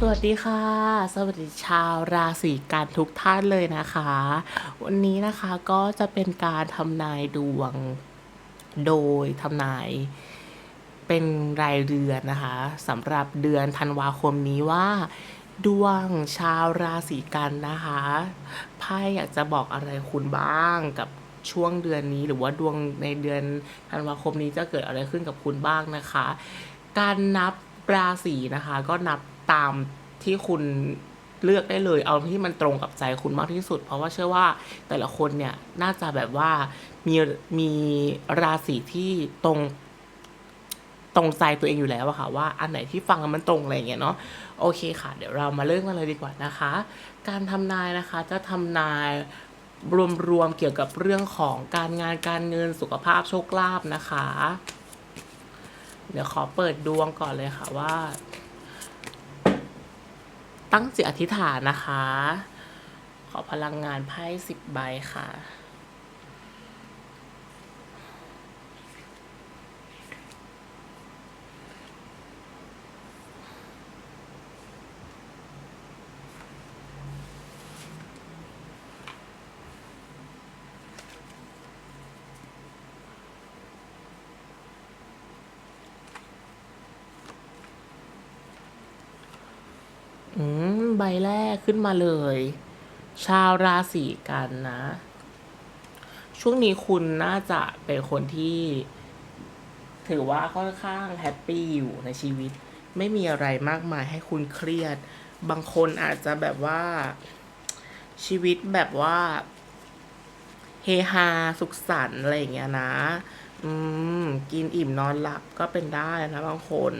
สวัสดีค่ะ สวัสดีชาวราศีกันทุกท่านเลยนะคะ วันนี้นะคะก็จะเป็นการทำนายดวงโดยทำนายเป็นรายเดือนนะคะสำหรับเดือนธันวาคมนี้ว่า ดวงชาวราศีกันนะคะไพ่อยากจะบอกอะไรคุณบ้างกับช่วงเดือนนี้หรือว่าดวงในเดือนธันวาคมนี้จะเกิดอะไรขึ้นกับคุณบ้างนะคะ การนับราศีนะคะก็นับ ตามที่คุณเลือกได้เลย เอาที่มันตรงกับใจคุณมากที่สุด เพราะว่าเชื่อว่าแต่ละคนเนี่ยน่าจะแบบว่ามีมีราศีที่ตรงตรงใจตัวเองอยู่แล้วอะค่ะว่าอันไหนที่ฟังมันตรงอะไรอย่างเงี้ยเนาะโอเคค่ะ เดี๋ยวเรามาเริ่มกันเลยดีกว่านะคะ การทำนายนะคะจะทำนายรวมๆเกี่ยวกับเรื่องของการงานการเงินสุขภาพโชคลาภนะคะ เดี๋ยวขอเปิดดวงก่อนเลยค่ะว่า ตั้งจิตอธิษฐานนะคะ ขอพลังงานไพ่สิบใบค่ะ อืม ใบแรกขึ้นมาเลย ชาวราศีกันนะ ช่วงนี้คุณน่าจะเป็นคนที่ ถือว่าค่อนข้างแฮปปี้อยู่ในชีวิต ไม่มีอะไรมากมายให้คุณเครียด บางคนอาจจะแบบว่าชีวิตแบบว่าเฮฮาสุขสันต์อะไรอย่างเงี้ยนะ อืม กินอิ่มนอนหลับก็เป็นได้นะบางคน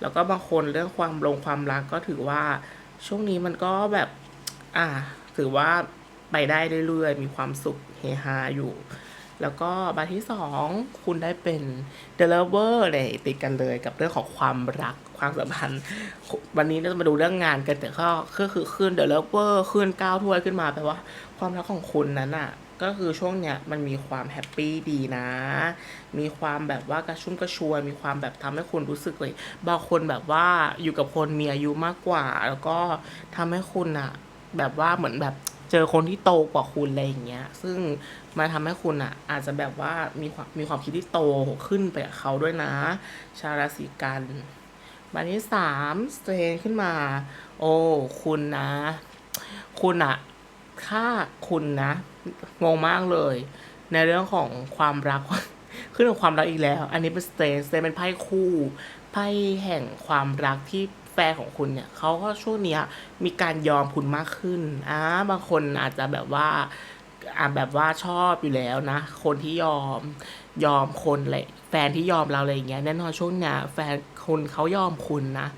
แล้วก็บางคนเรื่องความลงความรักก็ถือว่า ช่วงนี้มันก็แบบ อ่า ถือว่าไปได้เรื่อยๆ มีความสุขเฮฮาอยู่ แล้วก็บาที่สองคุณได้เป็น The Lover เลยติดกันเลยกับเรื่องของความรักความสัมพันธ์ วันนี้เราจะมาดูเรื่องงานกันแต่ก็คือขึ้น The Lover ขึ้นก้าวถ้วยขึ้นมาแปลว่า ความรักของคุณนั้นอะ ก็คือช่วงเนี้ยมันมีความแฮปปี้ดีนะ มีความแบบว่ากระชุ่มกระชวย มีความแบบทำให้คุณรู้สึกเลย บางคนแบบว่าอยู่กับคนมีอายุมากกว่า แล้วก็ทำให้คุณอะแบบว่าเหมือนแบบเจอคนที่โตกว่าคุณอะไรอย่างเงี้ย ซึ่งมาทำให้คุณอะอาจจะแบบว่ามีความมีความคิดที่โตขึ้นไปกับเขาด้วยนะ ชาวราศีกันบันที่สามสเตรนขึ้นมา โอ้ คุณนะ คุณอะถ้าคุณนะ งงมากเลย ในเรื่องของความรักขึ้นกับความรักอีกแล้ว อันนี้เป็นสเตนสเตนเป็นไพ่คู่ไพ่แห่งความรักที่แฟนของคุณเนี่ยเขาก็ช่วงนี้มีการยอมคุณมากขึ้นอ่าบางคนอาจจะแบบว่าอ่าแบบว่าชอบอยู่แล้วนะ คนที่ยอมยอมคนเลยแฟนที่ยอมเราอะไรอย่างเงี้ยแน่นอนช่วงเนี้ยแฟนคุณเขายอมคุณนะ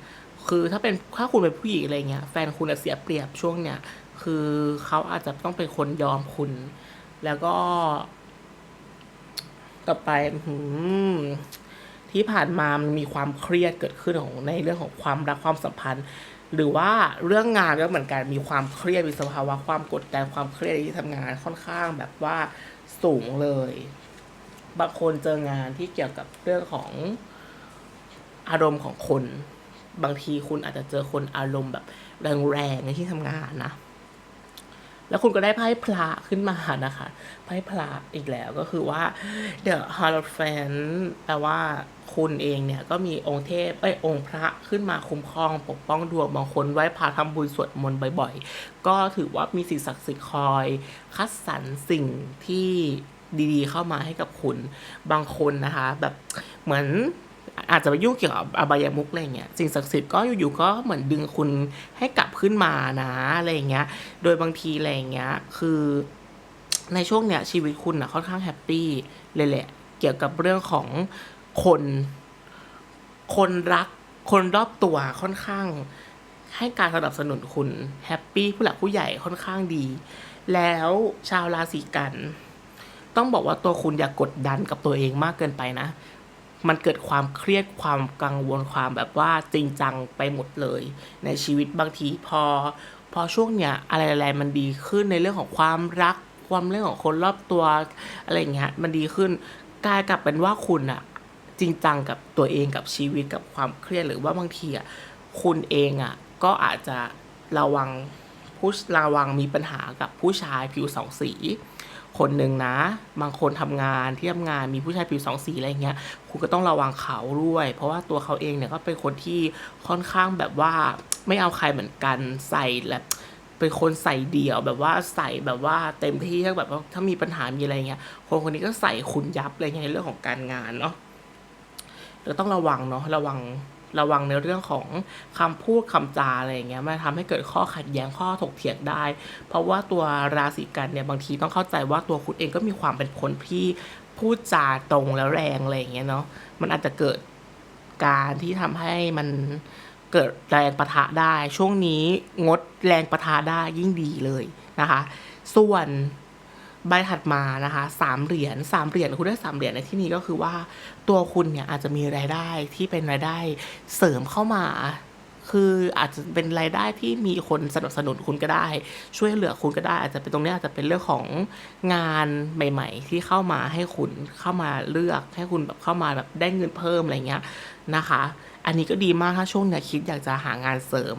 คือถ้าเป็นถ้าคุณเป็นผู้หญิงอะไรเงี้ยแฟนคุณอะเสียเปรียบช่วงเนี้ย คือเขาอาจจะต้องเป็นคนยอมคุณ แล้วก็ ต่อไปที่ผ่านมามันมีความเครียดเกิดขึ้นของในเรื่องของความรักความสัมพันธ์ หรือว่าเรื่องงานก็เหมือนกันมีความเครียดมีสภาวะความกดดันความเครียดในที่ทำงานค่อนข้างแบบว่าสูงเลย บางคนเจองานที่เกี่ยวกับเรื่องของอารมณ์ของคน บางทีคุณอาจจะเจอคนอารมณ์แบบแรงๆในที่ทำงานนะ แล้วคุณก็ได้ไพ่พระขึ้นมานะคะไพ่พระอีกแล้วก็คือว่า The Hierophant แปลว่าคุณเองเนี่ยก็มีองค์เทพไอ้องค์พระขึ้นมาคุ้มครองปกป้องดวงบางคนไหว้พระทำบุญสวดมนต์บ่อยๆ ก็ถือว่ามีสิ่งศักดิ์สิทธิ์คอย คัดสรรสิ่งที่ดีๆ เข้ามาให้กับคุณบางคนนะคะ แบบเหมือน อาจจะไปยุ่งเกี่ยวกับอบายมุกอะไรเงี้ยสิ่งศักดิ์สิทธิ์ก็อยู่ๆก็เหมือนดึงคุณให้กลับขึ้นมานะอะไรเงี้ย โดยบางทีอะไรเงี้ยคือในช่วงเนี้ยชีวิตคุณอะค่อนข้างแฮปปี้เลยแหละ เกี่ยวกับเรื่องของคน คนรัก คนรอบตัวค่อนข้าง ให้การสนับสนุนคุณแฮปปี้ผู้หลักผู้ใหญ่ค่อนข้างดี แล้วชาวราศีกัน ต้องบอกว่าตัวคุณอย่ากกดดันกับตัวเองมากเกินไปนะ มันเกิดความเครียดความกังวลความแบบว่าจริงจังไปหมดเลย ในชีวิตบางทีพอ พอช่วงเนี้ยอะไรๆมันดีขึ้นในเรื่องของความรัก ความเรื่องของคนรอบตัวอะไรอย่างเงี้ยมันดีขึ้นกลายกลับเป็นว่าคุณอะจริงจังกับตัวเองกับชีวิตกับความเครียดหรือว่าบางทีอะคุณเองอะก็อาจจะระวัง ผู้ระวังมีปัญหากับผู้ชายผิวสองสี คนหนึ่งนะ บางคนทำงานที่ทำงานมีผู้ชายผิวสองสีอะไรเงี้ยคุณก็ต้องระวังเขาด้วย เพราะว่าตัวเขาเองเนี่ยก็เป็นคนที่ค่อนข้างแบบว่าไม่เอาใครเหมือนกันใส่แบบเป็นคนใส่เดี่ยวแบบว่าใส่แบบว่าเต็มที่ถ้าแบบว่าถ้ามีปัญหามีอะไรเงี้ยคนคนนี้ก็ใส่คุณยับอะไรเงี้ยในเรื่องของการงานเนาะเราต้องระวังเนาะระวัง ระวังในเรื่องของคำพูดคำจาอะไรอย่างเงี้ยมันทำให้เกิดข้อขัดแย้งข้อถกเถียงได้ เพราะว่าตัวราศีกันเนี่ยบางทีต้องเข้าใจว่าตัวคุณเองก็มีความเป็นคนที่พูดจาตรงแล้วแรงอะไรอย่างเงี้ยเนาะมันอาจจะเกิดการที่ทำให้มันเกิดแรงปะทะได้ ช่วงนี้งดแรงปะทะได้ยิ่งดีเลยนะคะ ส่วน ใบถัดมานะคะสามเหรียญสามเหรียญคุณได้สามเหรียญในที่นี้ก็คือว่าตัวคุณเนี่ยอาจจะมีรายได้ที่เป็นรายได้เสริมเข้ามา คืออาจจะเป็นรายได้ที่มีคนสนับสนุนคุณก็ได้ ช่วยเหลือคุณก็ได้ อาจจะเป็นตรงนี้อาจจะเป็นเรื่องของงานใหม่ ๆ ที่เข้ามาให้คุณเข้ามาเลือกให้คุณแบบเข้ามาแบบได้เงินเพิ่มอะไรเงี้ยนะคะ อันนี้ก็ดีมากถ้าช่วงเนี้ยคิดอยากจะหางานเสริม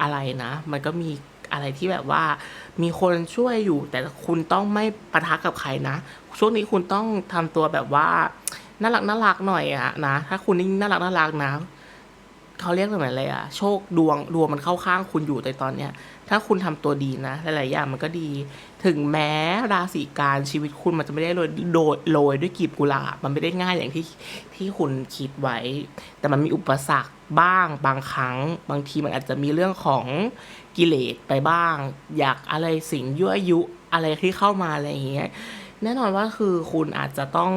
อะไรนะ มันก็มี อะไรที่แบบว่า มีคนช่วยอยู่ แต่คุณต้องไม่ปะทะกับใครนะ ช่วงนี้คุณต้องทำตัวแบบว่าน่ารักน่ารักหน่อยอะนะ ถ้าคุณนี่น่ารักน่ารักนะเขาเรียกเหมือนอะไรอะโชคดวงดวงมันเข้าข้างคุณอยู่ในตอนเนี้ย ถ้าคุณทำตัวดีนะหลายๆอย่างมันก็ดี ถึงแม้ราศีการชีวิตคุณมันจะไม่ได้โรยโดดโรยด้วยกลีบกุหลาบมันไม่ได้ง่ายอย่างที่ที่คุณคิดไว้ แต่มันมีอุปสรรค บ้างบางครั้ง บางทีมันอาจจะมีเรื่องของกิเลสไปบ้าง อยากอะไรสิ่งยั่วยุอะไรที่เข้ามาอะไรอย่างเงี้ยแน่นอนว่าคือคุณอาจจะต้อง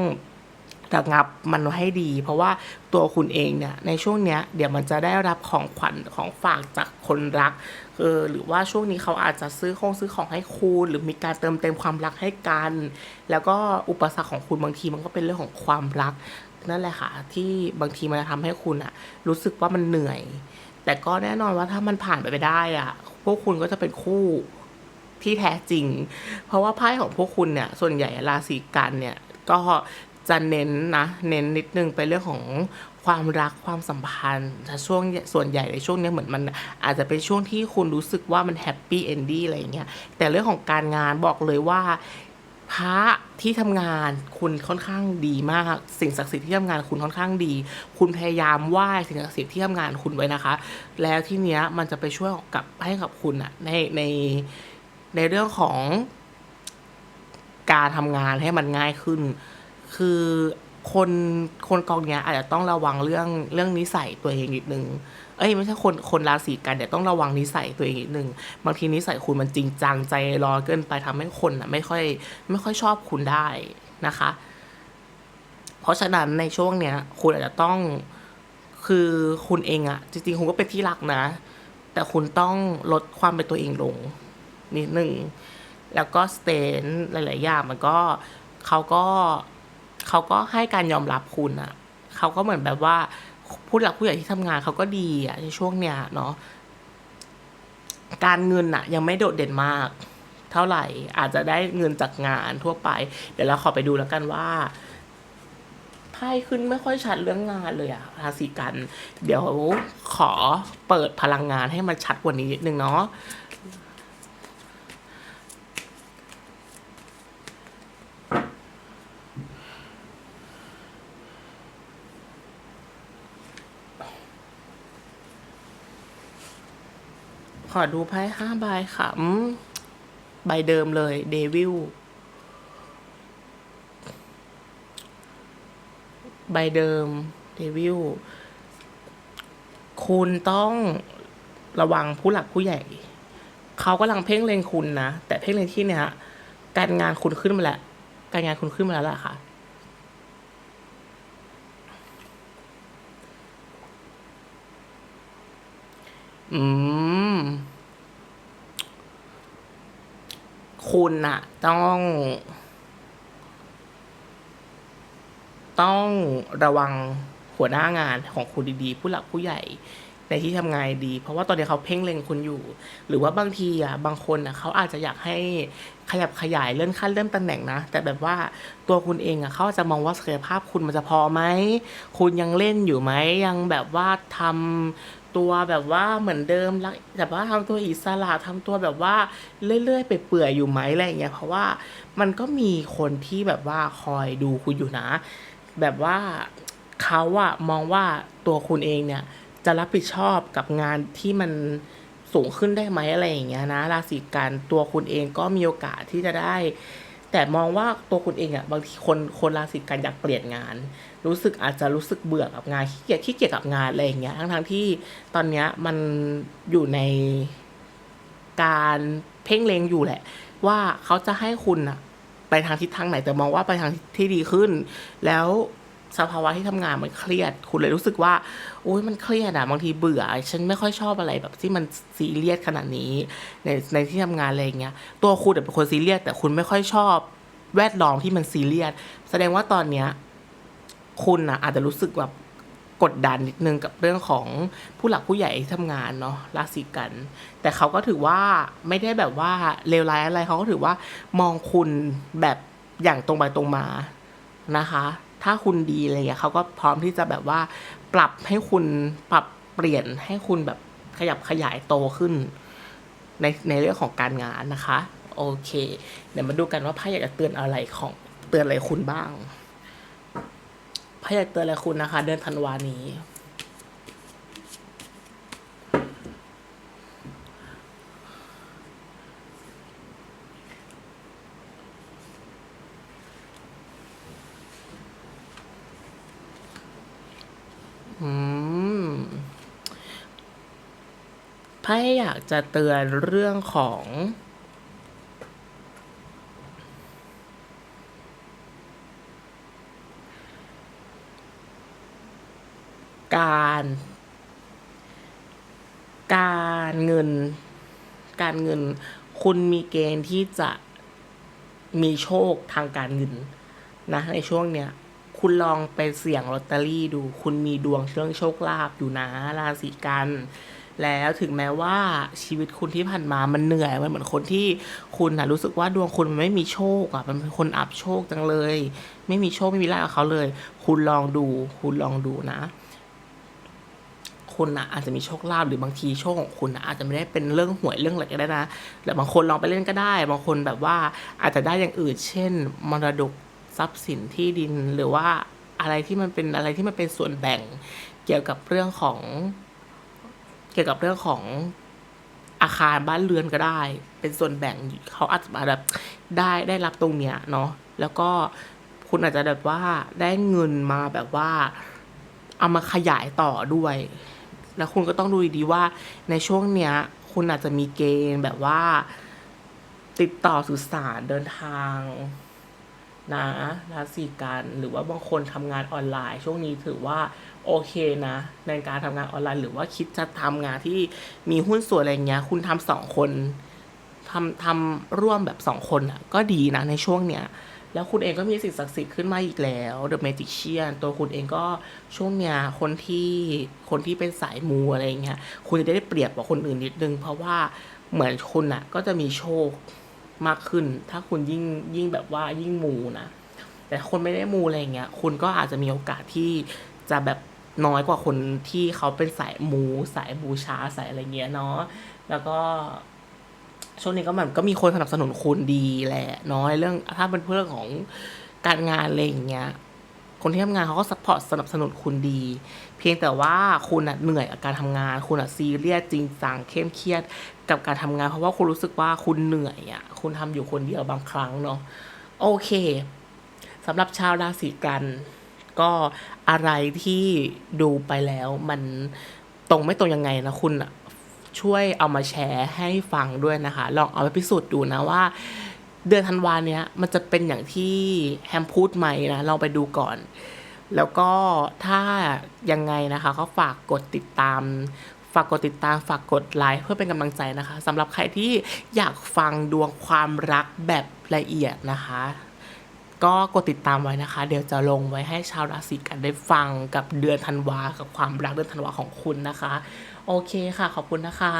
ระงับมันให้ดี เพราะว่าตัวคุณเองเนี่ยในช่วงเนี้ยเดี๋ยวมันจะได้รับของขวัญของฝากจากคนรักเออหรือว่าช่วงนี้เขาอาจจะซื้อของซื้อของให้คุณหรือมีการเติมเต็มความรักให้กัน แล้วก็อุปสรรคของคุณบางทีมันก็เป็นเรื่องของความรัก นั่นแหละค่ะ ที่บางทีมันจะทำให้คุณอะรู้สึกว่ามันเหนื่อย แต่ก็แน่นอนว่าถ้ามันผ่านไปไปได้อะพวกคุณก็จะเป็นคู่ที่แท้จริง เพราะว่าไพ่ของพวกคุณเนี่ย ส่วนใหญ่ราศีกันเนี่ย ก็จะเน้นนะ เน้นนิดนึงไปเรื่องของความรักความสัมพันธ์แต่ช่วงส่วนใหญ่ในช่วงนี้เหมือนมัน อาจจะเป็นช่วงที่คุณรู้สึกว่ามันแฮปปี้เอนดี้อะไรอย่างเงี้ยแต่เรื่องของการงานบอกเลยว่า พระที่ทำงานคุณค่อนข้างดีมาก สิ่งศักดิ์สิทธิ์ที่ทำงานคุณค่อนข้างดี คุณพยายามไหว้สิ่งศักดิ์สิทธิ์ที่ทำงานคุณไว้นะคะ แล้วที่เนี้ยมันจะไปช่วยกับให้กับคุณอะในในในเรื่องของการทำงานให้มันง่ายขึ้น คือ คนคนกองเนี้ยอาจจะต้องระวังเรื่องเรื่องนิสัยตัวเองนิดนึง เอ้ยไม่ใช่คนคนราศีกันเดี๋ยต้องระวังนิสัยตัวเองนิดนึง บางทีนิสัยคุณมันจริงจังใจร้อนเกินไปทำให้คนอะไม่ค่อยไม่ค่อยชอบคุณได้นะคะ เพราะฉะนั้นในช่วงเนี้ยคุณอาจจะต้องคือคุณเองอะจริงๆคุณก็เป็นที่รักนะ แต่คุณต้องลดความเป็นตัวเองลงนิดนึงแล้วก็สเตนหลายๆอย่างมันก็เขาก็ เขาก็ให้การยอมรับคุณอะเขาก็เหมือนแบบว่าผู้หลักผู้ใหญ่ที่ทำงานเขาก็ดีอะในช่วงเนี้ยเนาะการเงินอะยังไม่โดดเด่นมาก เท่าไหร่อาจจะได้เงินจากงานทั่วไป เดี๋ยวเราขอไปดูแล้วกันว่าไพ่ขึ้นไม่ค่อยชัดเรื่องงานเลยอะราศีกัน เดี๋ยวขอเปิดพลังงานให้มันชัดกว่านี้นิดนึงเนาะ อดูไพ่ห้าใบค่ะใบเดิมเลย เดวิล ใบเดิม เดวิล คุณต้องระวังผู้หลักผู้ใหญ่ เขากำลังเพ่งเล็งคุณนะ แต่เพ่งเล็งที่เนี้ยการงานคุณขึ้นมาแล้ว การงานคุณขึ้นมาแล้วล่ะค่ะ อืม คุณอะต้อง ต้องระวังหัวหน้างานของคุณดีๆ ผู้หลักผู้ใหญ่ในที่ทำงานดี เพราะว่าตอนนี้เขาเพ่งเล็งคุณอยู่ หรือว่าบางทีอะบางคนอะเขาอาจจะอยากให้ขยับขยายเลื่อนขั้นเลื่อนตำแหน่งนะ แต่แบบว่าตัวคุณเองอะเขาจะมองว่าศักยภาพคุณมันจะพอไหม คุณยังเล่นอยู่ไหมยังแบบว่าทำ ตัวแบบว่าเหมือนเดิมรักแบบว่าทำตัวอิสระทำตัวแบบว่าเรื่อยๆไปเปื่อยๆอยู่ไหมอะไรเงี้ยเพราะว่ามันก็มีคนที่แบบว่าคอยดูคุณอยู่นะ แบบว่าเขาอะมองว่าตัวคุณเองเนี่ยจะรับผิดชอบกับงานที่มันสูงขึ้นได้ไหมอะไรอย่างเงี้ยนะราศีกันตัวคุณเองก็มีโอกาสที่จะได้ แต่มองว่าตัวคุณเองอะบางทีคนคนราศีกันอยากเปลี่ยนงาน รู้สึกอาจจะรู้สึกเบื่อกับงานขี้เกียจขี้เกียจกับงานอะไรอย่างเงี้ยทั้งทั้งๆที่ตอนเนี้ยมันอยู่ในการเพ่งเล็งอยู่แหละ ว่าเขาจะให้คุณอะไปทางทิศทางไหนแต่มองว่าไปทางที่ดีขึ้น แล้ว สภาวะที่ทำงานมันเครียด คุณเลยรู้สึกว่าโอ้ยมันเครียดอะบางทีเบื่อ ฉันไม่ค่อยชอบอะไรแบบที่มันซีเรียสขนาดนี้ ในในที่ทำงานอะไรอย่างเงี้ย ตัวคุณเป็นคนซีเรียสแต่คุณไม่ค่อยชอบ แวดล้อมที่มันซีเรียสแสดงว่าตอนเนี้ยคุณนะอาจจะรู้สึกแบบกดดันนิดนึงกับเรื่องของผู้หลักผู้ใหญ่ที่ทำงานเนาะราศีกัน แต่เขาก็ถือว่าไม่ได้แบบว่าเลวร้ายอะไรเขาก็ถือว่ามองคุณแบบอย่างตรงไปตรงมานะคะ ถ้าคุณดีอะไรเงี้ยเขาก็พร้อมที่จะแบบว่า ปรับให้คุณปรับเปลี่ยนให้คุณแบบขยับขยายโตขึ้น ในในเรื่องของการงานนะคะ โอเค เดี๋ยวมาดูกันว่าไพ่อยากจะเตือนอะไรของเตือนอะไรคุณบ้างไพ่อยากเตือนอะไรคุณนะคะ เดือนธันวานี้ อืมไพ่อยากจะเตือนเรื่องของการ การเงิน การเงิน คุณมีเกณฑ์ที่จะมีโชคทางการเงินนะในช่วงเนี้ย คุณลองไปเสี่ยงลอตเตอรี่ดู คุณมีดวงเรื่องโชคลาภอยู่นะราศีกัน แล้วถึงแม้ว่าชีวิตคุณที่ผ่านมามันเหนื่อยมันเหมือนคนที่คุณนะรู้สึกว่าดวงคุณมันไม่มีโชคอะมันเป็นคนอับโชคจังเลย ไม่มีโชคไม่มีลาภกับเขาเลย คุณลองดู คุณลองดูนะคุณนะอาจจะมีโชคลาภหรือบางทีโชคของคุณนะอาจจะไม่ได้เป็นเรื่องหวยเรื่องอะไรก็ได้นะแต่บางคนลองไปเล่นก็ได้ บางคนแบบว่าอาจจะได้อย่างอื่น เช่น มรดก ทรัพย์สินที่ดินหรือว่าอะไรที่มันเป็นอะไรที่มันเป็นส่วนแบ่งเกี่ยวกับเรื่องของ เกี่ยวกับเรื่องของอาคารบ้านเรือนก็ได้ เป็นส่วนแบ่งเขาอาจจะแบบได้ได้รับตรงเนี้ยเนาะแล้วก็คุณอาจจะแบบว่าได้เงินมาแบบว่า เอามาขยายต่อด้วย แล้วคุณก็ต้องดูดีว่าในช่วงเนี้ย คุณอาจจะมีเกณฑ์แบบว่า ติดต่อสื่อสารเดินทาง นะราศีกันหรือว่าบางคนทำงานออนไลน์ ช่วงนี้ถือว่าโอเคนะ ในการทำงานออนไลน์ หรือว่าคิดจะทำงานที่มีหุ้นส่วนอะไรเงี้ย คุณทำสองคนทำทำร่วมแบบสองคนอะก็ดีนะในช่วงเนี้ยแล้วคุณเองก็มีสิ่งศักดิ์สิทธิ์ขึ้นมาอีกแล้ว The Magician ตัวคุณเองก็ช่วงเนี้ยคนที่คนที่เป็นสายมูอะไรเงี้ยคุณจะได้เปรียบกว่าคนอื่นนิดนึง เพราะว่าเหมือนคุณอะก็จะมีโชค มากขึ้น ถ้าคุณยิ่งยิ่งแบบว่ายิ่งมูนะ แต่คนไม่ได้มูอะไรเงี้ย คุณก็อาจจะมีโอกาสที่จะแบบน้อยกว่าคนที่เขาเป็นสายมูสายบูชาสายอะไรเงี้ยเนาะ แล้วก็ช่วงนี้ก็มันก็มีคนสนับสนุนคุณดีแหละน้อยเรื่องถ้าเป็นเรื่องของการงานอะไรอย่างเงี้ย คนที่ทำงานเขาก็สปอร์ตสนับสนุนคุณดี เพียงแต่ว่าคุณอะเหนื่อยกับการทำงาน คุณอะซีเรียสจริงจังเข้มเครียดกับการทำงาน เพราะว่าคุณรู้สึกว่าคุณเหนื่อยอะคุณทำอยู่คนเดียวบางครั้งเนาะโอเคสำหรับชาวราศีกัน ก็อะไรที่ดูไปแล้วมันตรงไม่ตรงยังไงนะคุณอะช่วยเอามาแชร์ให้ฟังด้วยนะคะ ลองเอาไปพิสูจน์ดูนะว่า เดือนธันวาเนี้ยมันจะเป็นอย่างที่แฮมพูดไหมนะลองไปดูก่อน แล้วก็ถ้ายังไงนะคะก็ฝากกดติดตามฝากกดติดตามฝากกดไลค์เพื่อเป็นกำลังใจนะคะสำหรับใครที่อยากฟังดวงความรักแบบละเอียดนะคะ ก็กดติดตามไว้นะคะ เดี๋ยวจะลงไว้ให้ชาวราศีกันได้ฟังกับเดือนธันวากับความรักเดือนธันวาของคุณนะคะ โอเคค่ะ ขอบคุณนะคะ